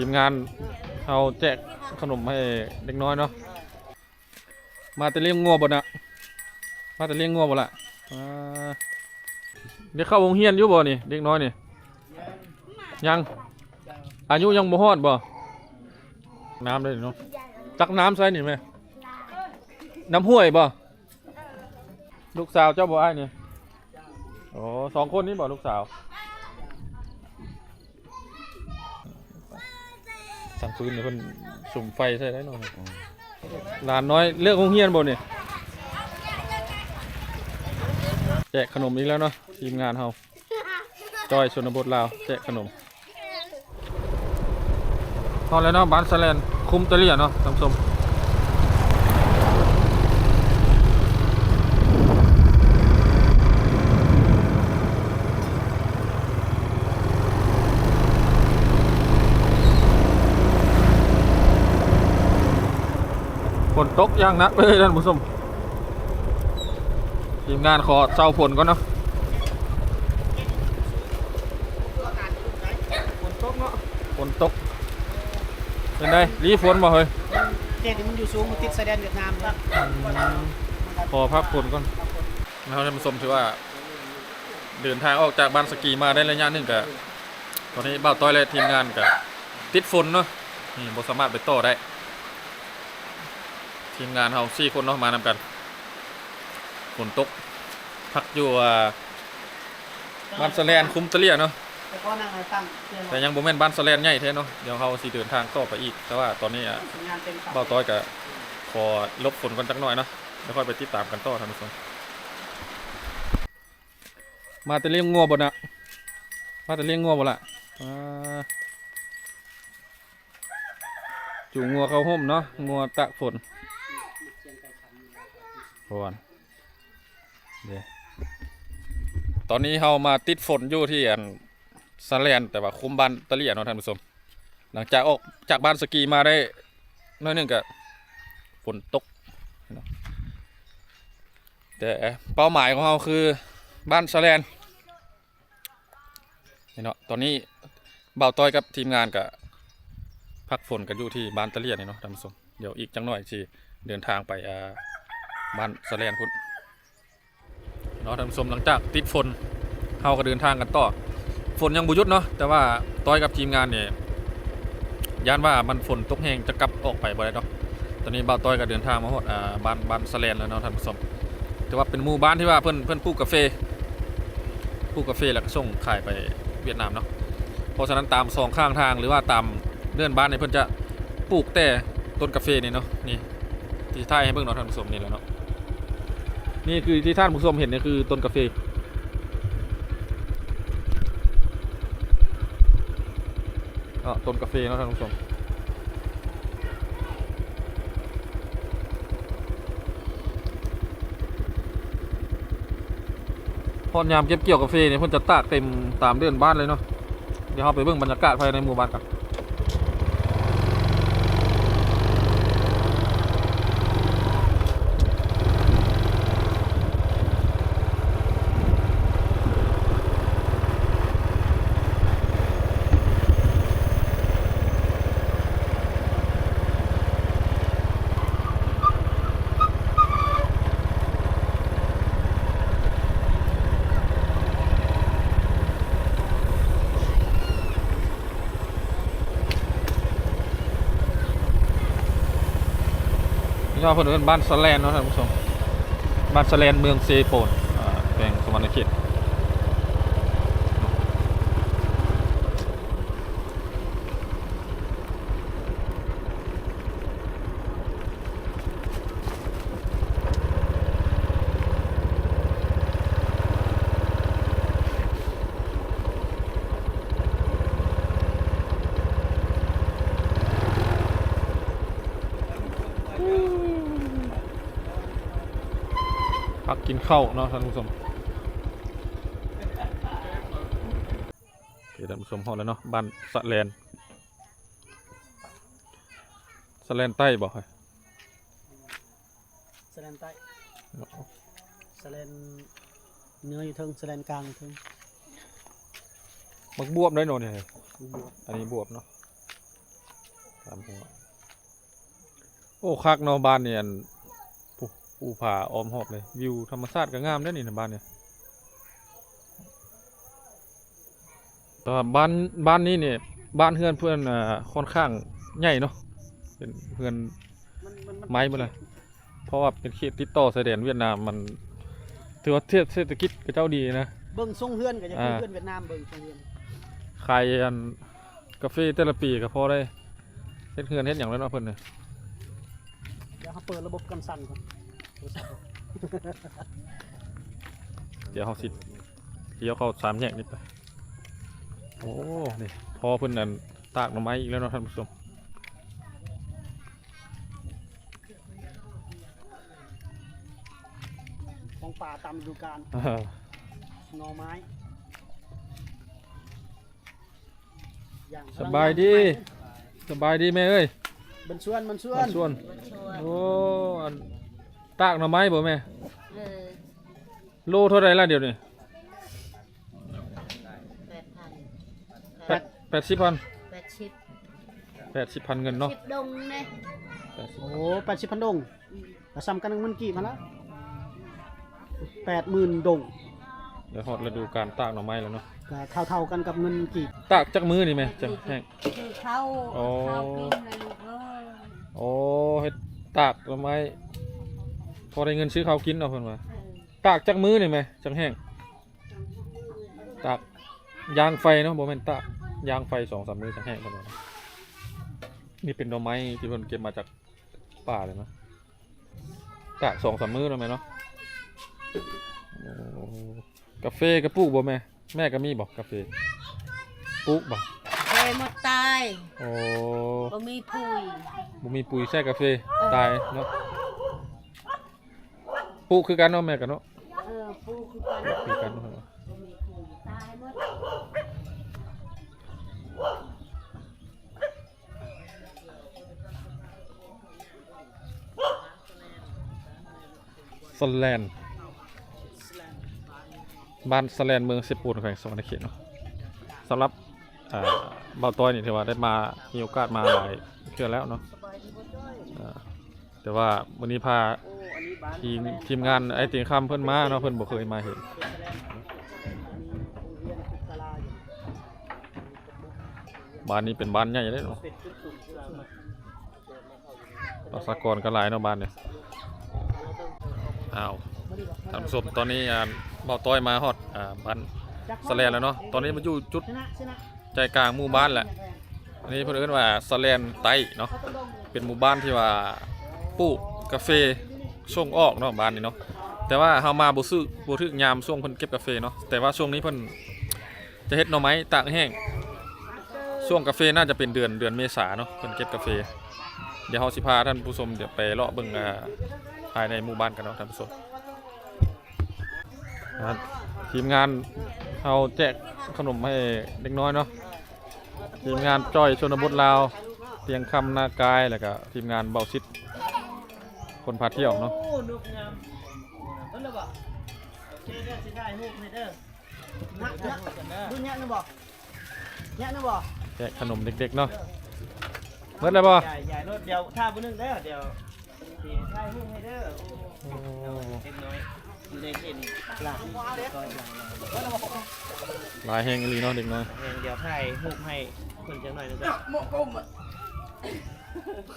ทีมงานเอาแจกขนมให้เด็กน้อยเนาะมาแต่เลี้ยงงัวบ่นะมาแต่เลี้ยงงัวบ่ละเด็กเข้าโรงเรียนอยู่บ่นี่เด็กน้อยนี่ยังอายุยังบ่ฮอดบ่น้ำเลยเนาะจักน้ำใส่นี่แม่น้ำห้วยบ่ลูกสาวเจ้าบ่อ้ายนี่โอ้สองคนนี้บ่ลูกสาว สั่งฟืนเนี่ยเพิ่นสุ่มไฟใส่ได้หน่อยหลานน้อยเลือกโรงเรียนบ่เนี่ยแจกขนมอีกแล้วเนาะทีมงานเฮาจอยชนบทลาวแจกขนมพอแล้วเนาะบ้านสแลนคุมตะเลียเนาะท่านผู้ชม นตกอย่างหนักเลยท่านผู้ชมทีมงานขอเศร้าฝนก่อนเนาะฝนตกเนาะฝนตกเป็นไงรีฝนบ่เฮ้ยเด็ดมันอยู่สูงมันติดชายแดนเวียดนามเลยขอพักฝนก่อนนะครับท่านผู้ชมถือว่า เดินทางออกจากบ้านสกีมาได้ระยะหนึ่งกับตอนนี้บ่าวต้อยและทีมงานกับติดฝนเนาะนี่บ่สามารถไปต่อได้ ทีมงานเฮาสี่คนเนาะมานำกันฝนตกพักอยู่อ่าบ้านสแลนคุ้มตะเลียเนาะแต่ก็นั่งตั้งเตือนแต่ยังบ่แม่นบ้านสแลนใหญ่แท้เนาะเดี๋ยวเฮาสิเดินทางต่อไปอีก แต่ว่าตอนนี้อะงานเต็มบ่าวต้อยก็ขอลบฝนกันจักหน่อยเนาะแล้วค่อยไปติดตามกันต่อท่านผู้ชมมาแต่เลี้ยงงัวบ่นะมาแต่เลี้ยงงัวบ่ล่ะอ่าจูงงัวเข้าห่มเนาะงัวตากฝน พอนเดี๋ยตอนนี้เฮามาติดฝนอยู่ที่อันสแลนแต่ว่าคุมบ้านตะเลียเนาะท่านผู้ชม หลังจากออกจากบ้านสกีมาได้น้อยนึงกับฝนตกแต่เป้าหมายของเราคือบ้านสแลนนี่เนาะตอนนี้เบาต้อยกับทีมงานกับพักฝนกันอยู่ที่บ้านตะเลียนี่เนาะท่านผู้ชมเดี๋ยวอีกจังหน่อยที่เดินทางไปอ่า บ้านสแลนพุ่นเนาะท่านผู้ชมหลังจากติดฝนเราก็เดินทางกันต่อ ฝนยังบุยุดเนาะแต่ว่าต้อยกับทีมงานเนี่ยย่านว่ามันฝนตกแห้งจะกลับออกไปบ่ได้เนาะตอนนี้บ่าวต้อยก็เดินทางมาฮอดอ่าบ้านบ้านสแลนแล้วเนาะท่านผู้ชมแต่ว่าเป็นหมู่บ้านที่ว่าเพิ่อนเพิ่อนปลูกกาแฟปลูกกาแฟแล้วก็ส่งขายไปเวียดนามเนาะเพราะฉะนั้นตามสองข้างทางหรือว่าตามเลื่อนบ้านเนี่ยเพิ่อนจะปลูกแต่ต้นกาแฟนี่เนาะนี่ที่ท่ายให้เบิ่งเนาะท่านผู้ชมนี่แหละเนาะ นี่คือที่ท่านผู้ชมเห็นเนี่ยคือต้นกาแฟก็ต้นกาแฟนะท่านผู้ชมพอนยามเก็บเกี่ยวกาแฟเนี่ยเพิ่นจะตากเต็มตามเดือนบ้านเลยเนาะเดี๋ยวเราไปเบิ่งบรรยากาศภายในหมู่บ้านกัน นี่ก็เพิ่นเอิ้นบ้านสแลนเนาะท่านผู้ชมบ้านสแลนเมืองเซโปนแปลงสวรรณเขต กกินข้าวเนาะท่านผู้ชมโอเคท่านผู้ชมฮอดแล้วเนาะบ้านสะแลนสะแลนใต้บอกให้สแลนใต้สแลนเนื้ออยู่เทิงสแลนกลางอยู่เทิงมักบวบได้เนาะเนี่ยบวกอันนี้บวบเนาะสามหัวโอ้คักเนาะบ้านเนี่ย อันปูปูผาอ้อมหอบเลยวิวธรรมชาติก็งามได้อนี่นะบ้านเนี่ยแต่ว่าบ้านบ้านนี้เนี่ยบ้านเฮือนเพื่อนอ่าค่อนข้างใหญ่เนาะเป็นเพื่อนมันมันมันไม้หมดเลยเพราะว่าเป็นเขตติดต่อชายแดนเวียดนามมันถือว่าเทียบเศรษฐกิจกับเจ้าดีนะเบิ่งทรงเฮือนก็จะคืออ่าเฮือนเวียดนามเบิ่งทรงเฮือนขายอันกาแฟแต่ละปีก็พอได้เฮ็ดเฮือนเฮ็ดหยังแล้วเนาะเพิ่นเนี่ยเดี๋ยวเขาเปิดระบบกันสั่นก่อนโทรศัพท์ เดี๋ยวเฮาสิเลี้ยวเข้าสามแยกนี่ไปโอ้นี่พอเพิ่นนั่นตากหน่อไม้อีกแล้วเนาะท่านผู้ชมของป่าตามฤดูกาลอ่าหน่อไม้อย่างสบายดีสบายดีแม่เอ้ยบันชวนบันชวมานส่วนโอ้อัน ตากหน่อไม้บ่แม่เออโลเท่าไหร่ล่ะเดี๋ยวนี้แปดพันแปดแปดสิบพันแปดชิปแปดสิบพันเงินเนาะชิปดงเนี่ยแปดสิบโอ้แปดสิบพันดงแต่ซ้ำกันมันกี่มาแล้วแปดหมื่นดงเดี๋ยวฮอดฤดูการตากหน่อไม้แล้วเนาะก็เท่าๆกันกับเงินกี่ตากจักมือนี่แม่จังแห้ง คือเข้าโอ้ เข้ากินเลยลูกเอ้ย โอ้เฮ็ดตากหน่อไม้ พอได้เงินซื้อข้าวกินเอาเพิ่นว่าเออตากจักมือนี่ไหมจังแห้งตากยางไฟเนาะบ่แม่นตากยางไฟสองสามมือจังแห้งเพิ่นว่านะนี่เป็นดอกไม้ที่เพิ่นเก็บมาจากป่าเลยเนาะตากสองสามมือแล้วไหมเนาะโอ้กาแฟก็ปลูกบ่แม่แม่ก็มีบ่กาแฟปลูกบ่เคยหมดตายโอ้บ่มีปุ๋ยบ่มีปุ๋ยใส่กาแฟตายเนาะ ปลูกคือกันเนาะแม่กันเนาะเออปลูกคือกันคือกันเนาะบ่มีปุ๋ยตายหมดสแลนด์บ้านสแลนด์เมืองเซปูนแขวงสวรรณเขตเนาะสำหรับอ่าเบาต้อยนี่ถือว่าได้มามีโอกาสมาหลายเทื่อแล้วเนาะอ่าแต่ว่าวันนี้พาโอ้อันนี้บ้าน ทีมทีมงานไอ้ติงคำเพิ่นมาเนาะเพิ่นบ่เคยมาเห็นบ้านนี้เป็นบ้านใหญ่เลยเนาะเป็ดจุดสูงที่เรามาประชากรก็หลายเนาะบ้านเนี่ยอ้าวท่านผู้ชมตอนนี้อ่าเบาต้อยมาฮอดอ่าบ้านสแลนแล้วเนาะตอนนี้มาอยู่จุดใจกลางหมู่บ้านแหละอันนี้เพิ่นเอิ้นว่าสแลนไตเนาะเป็นหมู่บ้านที่ว่าปลูกกาแฟ ส่งออกเนาะบ้านนี้เนาะแต่ว่าเฮามาบ่ซื้อบ่ถึกยามช่วงเพิ่นเก็บกาแฟเนาะแต่ว่าช่วงนี้เพิ่นจะเฮ็ดหน่อไม้ตากแห้งช่วงกาแฟน่าจะเป็นเดือนเดือนเมษาเนาะเพิ่นเก็บกาแฟเดี๋ยวเฮาสิพาท่านผู้ชมเดี๋ยวไปเลาะเบิ่งอ่าภายในหมู่บ้านกันเนาะท่านผู้ชมทีมงานเฮาแจกขนมให้เด็กน้อยเนาะทีมงานจ้อยชนบทลาวเตียงคำนากายแล้วก็ทีมงานเบาชิด คนพาเที่ยวเนาะโอ้นุกงามเพิ่นเลยบ่โอเคเด้อสิได้ฮูกให้เด้อนักนักดูเนี่ยนึบ่เนี่ยนึบ่แจกขนมเด็กๆเนาะเมื่อไรบ่ใหญ่ใหญ่รถเดี๋ยวถ้าบ่นึงเด้อเดี๋ยวสิได้ฮูกให้เด้อโอ้เล็กน้อยอยู่ในเส้นหลังก็หลังหลายแหงอีหลีเนาะเด็กน้อยเดี๋ยวถ่ายฮูกให้เพิ่นจังหน่อยนึงเด้อ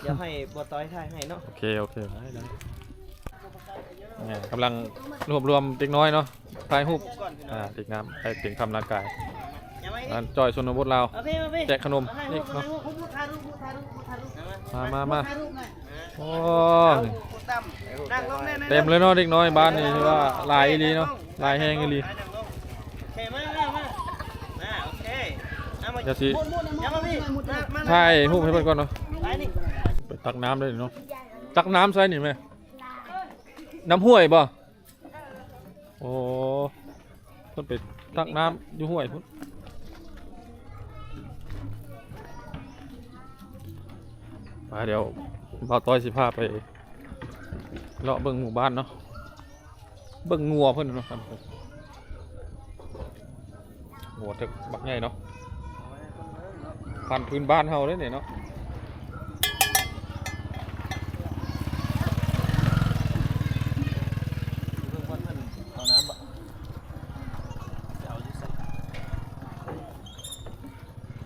เดี๋ยวให้บ่ต้อยถ่ายให้เนาะโอเคโอเคได้ได้เนี่ยกำลังรวบรวมเด็กน้อยเนาะถ่ายรูปก่อนพี่น้อ่าองเด็กน้ำไอ้เตียงคำนากายยังไม่ร้านจ้อยชนบทลาว โอเคโอเคแจกขนมถ่ายนี่รูปเนาะ ถ่ายรูปถ่ายรูปถ่ายรูปถ่ายรูปมามามาถ่ายรูปหน่อยโอ้นั่งลงแน่ๆเต็มเลยเนาะเด็กน้อยบ้านนี้ที่ว่าหลายอีหลีเนาะหลายแหงอีหลีโอเคมามามามาโอเคเอามาเดี๋ยวสิ อย่ามาพี่มามาถ่ายรูปให้เพิ่นก่อนเนาะไปนี่ไป ตักน้ำได้เนาะตักน้ำใส่นี่ไหมน้ำห้วยบ่โอ้เพิ่นไปตักน้ำอยู่ห้วยพุ่นไปเดี๋ยวบ่าวต้อยสิพาไปเลาะเบิ่งหมู่บ้านเนาะเบิ่งงัวเพิ่นเนาะครับงัวถึกบักใหญ่เนาะพันธุ์พื้นบ้านเฮาเด้เนี่ยเนาะ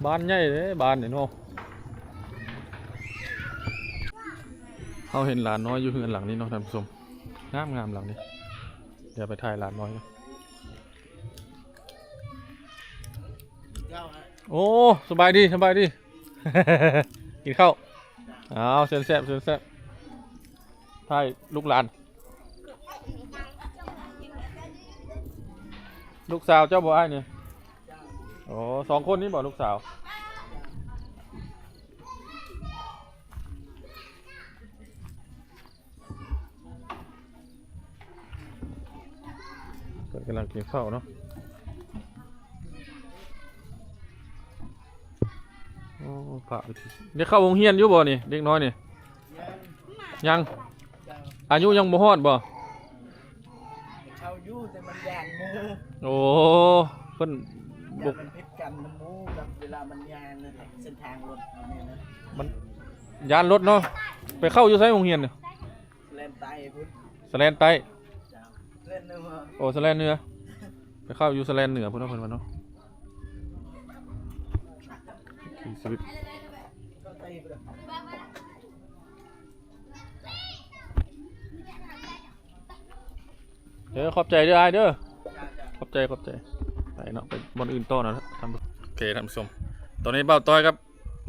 บ้านใหญ่เด้บ้านนี่เนาะเขาเห็นหลานน้อยอยู่เฮือนหลังนี้เนาะท่านผู้ชมงามงามหลังนี้ เดี๋ยวไปถ่ายหลานน้อยกันโอ้สบายดีสบายดีกินข้าวเอาวเชิญแซบเชิญแซบถ่ายลูกหลาน ลูกสาวเจ้าบ่อ้เนี่ย โอ้สองคนนี้บ่ลูกสาว เกิดกำลังกินข้าวเนาะโอ้พระเด็กเข้าวงเฮียนอยู่บ่นี่ เด็กน้อยนี่ ยัง อายุยังบ่ฮอดบ่เขาอยู่แต่มันยานมือโอ้เพิ่นอย่า บุก มันพิษกันน้ำมูกกับเวลามันยานนะเส้นทางรถนี่นะมันยานรถเนาะไปเข้าอยู่ไสวงเฮียนเนี่ยเล่นไตพุทธสแลนใต้เจ้าเล่นนึกว่าโอ้สแลนเหนือไปเข้าอยู่สแลนเหนือพุ่นเนาะเพิ่นว่าเนาะขี่สวิตก็ไตพุทธเด้อขอบใจเด้ออ้ายเด้อขอบใจ ขอบใจไป เนาะไปบอนอื่นต่อเนาะทำโอเคท่านผู้ชม ตอนนี้เบ้าต้อยครับ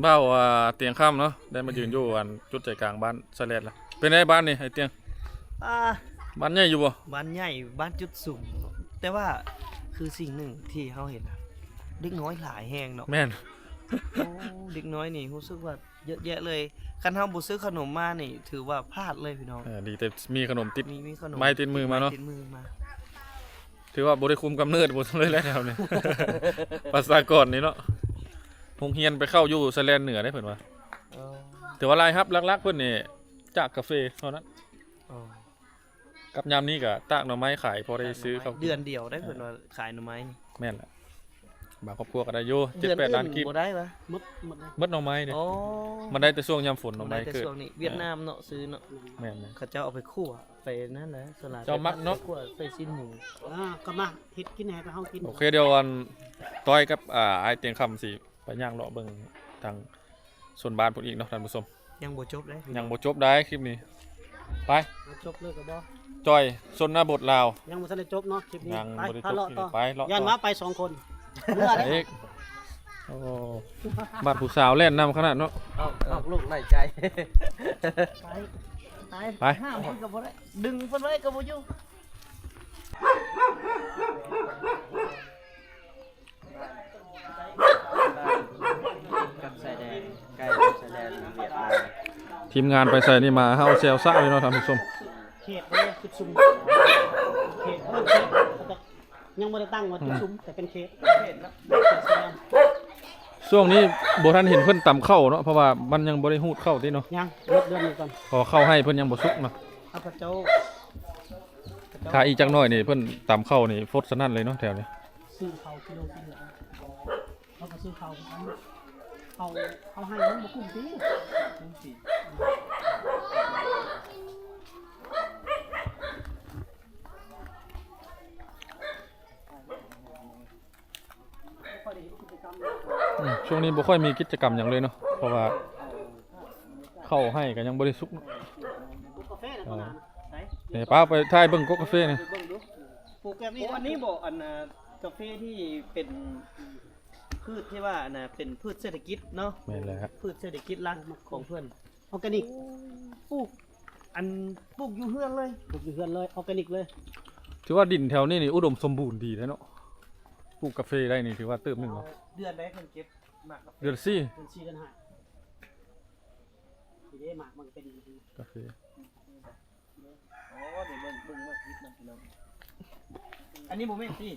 เบ้าอ่าเตียงข้ามเนาะได้มายืนอยู่อันจุดใจกลางบ้านสแลดละเป็นไงบ้านนี่ไอเตียงอ่าบ้านใหญ่อยู่บ่บ้านใหญ่บ้านจุดสูงแต่ว่าคือสิ่งหนึ่งที่เขาเห็นนะเด็กน้อยหลายแหงเนาะแม่นโอ้เด็กน้อยนี่รู้สึกว่าเยอะแยะเลยคันเฮาบ่ซื้อขนมมานี่ ถือว่าพลาดเลยพี่น้องเออดีแต่มีขนมติดมีมีขนมไม้ติดมือมาเนอะติดมือมา ถือว่าบ่ได้คุมกำเนิดบ่เลยแล้วแถวนี้ภาษากรนี่เนาะโรงเรียนไปเข้าอยู่สแลนเหนือได้เพิ่นว่าเออแต่ว่าลายครับลักๆเพิ่นนี่จากกาแฟเท่านั้นเออกับยามนี้ก็ตากหน่อไม้ขายพอได้ซื้อเขาวเดือนเดียวได้เพิ่นว่าขายหน่อไม้นี่แม่นแหละ บางครอบครัวก็ได้อยู่เดือน7-8ล้านกีบบ่ได้ปะมดหมดเลยเบิดหน่อไม้เนี่ยโอ้มันได้แต่ช่วงยามฝนหน่อบ่ไม้ได้แต่เกิดช่วงนี้เวียดนามเนาะซื้อเนาะแม่นๆเขาเจ้าเอาไปคั่วไปนั่นแหละสลัดเจ้ามักเนาะไปคั่วใส่ชิ้นหมูอ่าก็มาเฮ็ดกินแหนก็เฮากินโอเคเดี๋ยววันต้อยกับอ่าไอเตียงคำสิไปย่างเลาะเบิ่งทางส่วนบ้านพวกอีกเนาะท่านผู้ชมยังบ่จบเลยยังบ่จบได้คลิปนี้ไปเอาจบเลยก็บ่จอยสนหน้าบทลาวยังบ่ทันได้จบเนาะคลิปนี้ยังไปบ่ได้พาจบเลาะต่อไปเลาะย่านต่อมาไปสองคน เมื่อไปได้อีกโอ้บ้านผู้สาวแล่นนำขนาดเนาะเอาเอาลูกไล่ใจ ไปตายไป ห้ามเพิ่นก็บ่ได้ดึงเพิ่นไว้ก็บ่อยู่กับสายแดงใกล้กับสายแดงเวียดนามทีมงานไปใส่นี่มาเฮาแซวซ่าเลยเนาะท่านผู้ชม เขตบ่ได้จุดซุ่มเขตเพิ่นเขตแต่ ยังบ่ได้ตั้งว่าจุดซุ่มแต่เป็นเขตเขตแล้วเขตแสดงช่วงนี้บ่ทันเห็นเพิ่นตำเข้าเนาะเพราะว่ามันยังบ่ได้ฮูดเข้าติเนาะยังลดเดือนนี้ก่อนพอเข้าให้เพิ่นยังบ่สุกเนาะเอาพระเจ้าพระเจ้าถ้าอีกจักหน่อยนี่เพิ่นตำเข้านี่ฟดสนั่นเลยเนาะแถวนี้ซื้อเขากิโลกิโลเขาก็ซื้อเขาอันเขาเขาให้มันบ่คุ้มติ อืมช่วงนี้บ่ค่อยมีกิจกรรมหยังเลยเนาะเพราะว่าเข้าให้ก็ยังบ่ได้สุกเนาะปลูกกาแฟนะตอนนั้นไหนนี่ป้าไปถ่ายเบิ่งกกกาแฟนี่เบิ่งดูปลูกแบบนี้อันนี้บอกอันน่ะกาแฟที่เป็นพืชที่ว่าอันน่ะเป็นพืชเศรษฐกิจเนาะ แม่นแล้วครับพืชเศรษฐกิจหลักของเพื่อนออร์แกนิกปลูกอันปลูกอยู่เฮือนเลยปลูกอยู่เฮือนเลยออร์แกนิกเลย ถือว่าดินแถวนี้นี่อุดมสมบูรณ์ดีแล้วเนาะ ปลูกกาแฟได้นี่ถือว่าเติมหนึงเนาะเดือนได้เพิ่นเก็บหมากกาแฟเดือนสี่เป็นซีเดือนห้าทีนี้หมากมันเป็นดีกาแฟอ๋อเดี๋ยวเบิ่งเบิ่งมาคิดมันพี่น้องอันนี้บ่แม่นสิ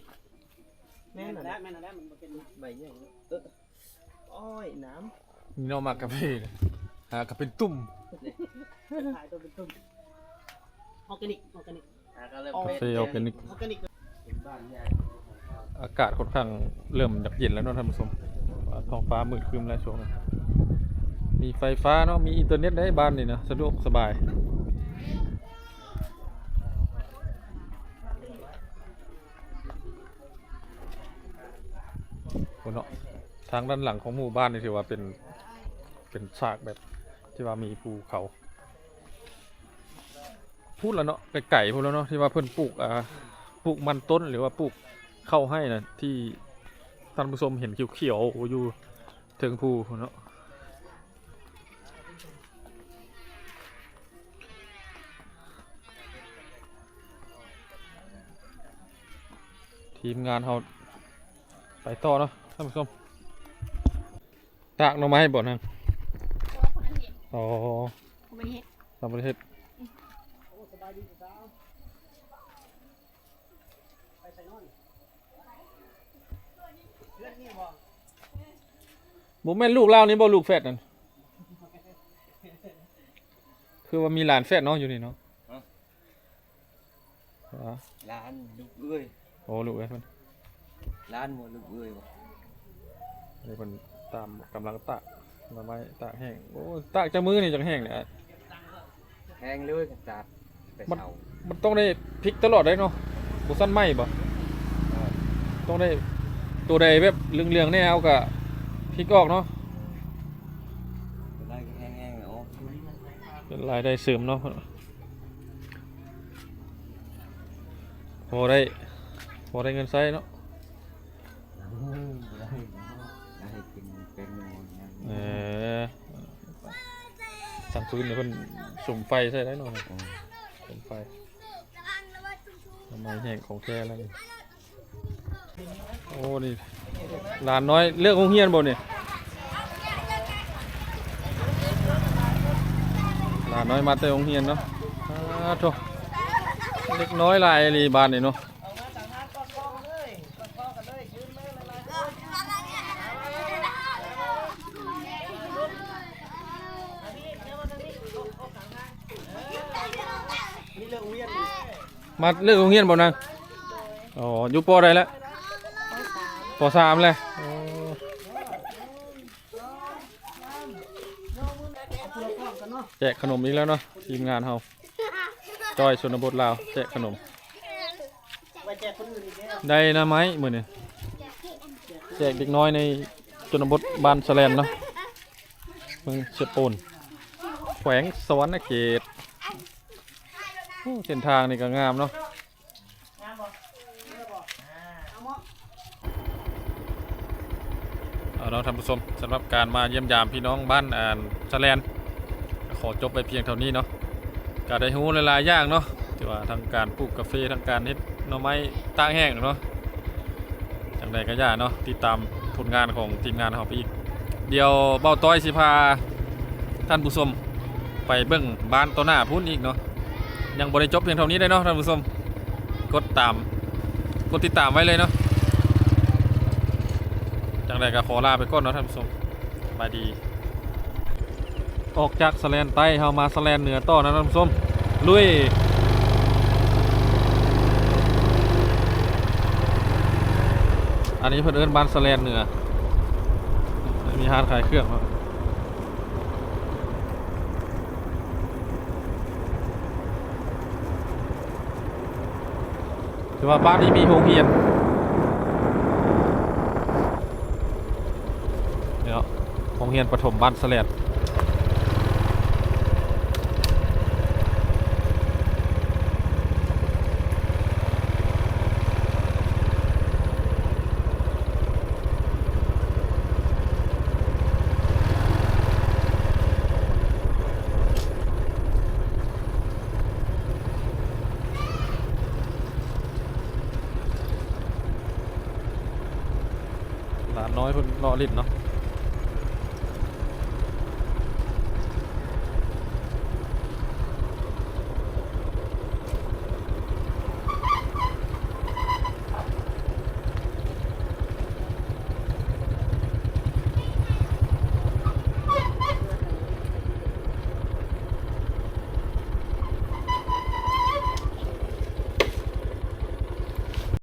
แม่แม่นนน่ะแล้นะแม่นแล้วมันเป็นใบใหญ่เนอะเอออ้อยน้ำนี่เนาะมากาแฟนี่หาก็เป็นตุ่มขายตัวเป็นต้นออร์แกนิกออร์แกนิกอะก็เริ่มกาแฟออร์แกนิกออร์แกนิกบ้านใหญ่ อากาศค่อนข้างเริ่มอยากเย็นแล้วเนาะท่านผู้ชมท้องฟ้ามืดครึ้มแล้วช่วงนี้มีไฟฟ้าเนาะมีอินเทอร์เน็ตได้บ้านนี่นะสะดวกสบายคนเนาะทางด้านหลังของหมู่บ้านนี่ถือว่าเป็นเป็นฉากแบบที่ว่ามีภูเขา พูดแล้วเนาะไก่พูดแล้วเนาะที่ว่าเพิ่อนปลูกอ่าปลูกมันต้นหรือว่าปลูก เข้าให้นะที่ท่านผู้ชมเห็นเขียวๆอยู่เทิงภูเนาะทีมงานเราไปต่อเนาะท่านผู้ชมตากหน่อไม้บ่นางอ๋อไม่เห็นต่างประเทศโอ้สบายดีสาวไปใส่นอนเพื่อนนี่บ่ บ่แม่นลูกเล่านี่บ่ลูกแฝดนั่นคือว่ามีหลานแฝดเนาะอยู่นี่เนาะอ๋อล้านลูกเอ้ยโอ้ลูกเอ้ยเพิ่นล้านหมดลูกเอ้ยบ่นี่เพิ่นตามกำลังตากหน่อไม้ตากแห้งโอ้ตากจังมือนี่จังแห้งเนี่ยแห้งเลยกระจัดไปมันเสามันต้องได้พลิกตลอดได้เนาะบ่สั้นไหมบ่ต้องได้ตัวใดแบบเรื่องๆแน่เอาก็พ ลิกออกเนาะตัวได้ก็แห้งๆเนาะเป็นรายได้เสริมเนาะพอได้พอได้เงินใช้เนาะได้ได้กินเป็นหมดนะเออสั่งฟืนเนี่ยเพิ่นสุ่มไฟใส่ได้เนาะอืมสุ่มไฟทำไมแห้งของแท้แล้วนี่โอ้นี่ หลานน้อยเลือกโรงเรียนบ่เนี่ยหลานน้อยมาแต่โรงเรียนเนาะอ้าโถเล็กน้อยหลายลีบ้านนี่เนาะเอามาต่างหากก่อนพ่อกันเลยก่อนพ่อกันเลยยืนเลยหลายๆนี่เรื่องเวียนมาเลือกโรงเรียนบ่นางอ๋ออยู่ปอใดแล้ว ปสามเลยแจกขนมอีกแล้วเนาะทีมงานเฮาจอยชนบทลาวแจกขนมไว้แจกคนอื่นอีกแล้วได้นะไหมมือนี่แจกเด็กน้อยในชนบทบ้านสแลนเนาะเมืองเชยโปนแขวงสวรรณเขตเส้นทางนี่ก็งามเนาะ เอาเราท่านผู้ชมสำหรับการมาเยี่ยมยามพี่น้องบ้านอ่านสแลนขอจบไปเพียงเท่านี้เนาะก็ได้รู้หลายๆอย่างเนาะที่ว่าทางการปลูกกาแฟทางการเฮ็ดหน่อไม้ตากแห้งเนาะจังใดก็ย่าเนาะติดตามผลงานของทีมงานเราไปอีก เดี๋ยวเบ้าต้อยสิพาท่านผู้ชมไปเบิ่งบ้านต้นหน้าพุ่นอีกเนาะยังบ่ได้จบเพียงเท่านี้ได้เนาะท่านผู้ชมกดตามกดติดตามไว้เลยเนาะ จังใดก็ขอลาไปก่อนเนาะท่านผู้ชมบายดี ออกจากสแลนใต้เฮามาสแลนเหนือต่อนะท่านผู้ชมลุยอันนี้เพิ่นเอินบ้านสแลนเหนือ มีฮาร์ดขายเครื่องเนาะถือว่าบ้านนี้มีโรงเรียน เดี๋ยว โรงเรียนประถมบ้านแสลดลานน้อยเพิ่นรอลิดเนาะ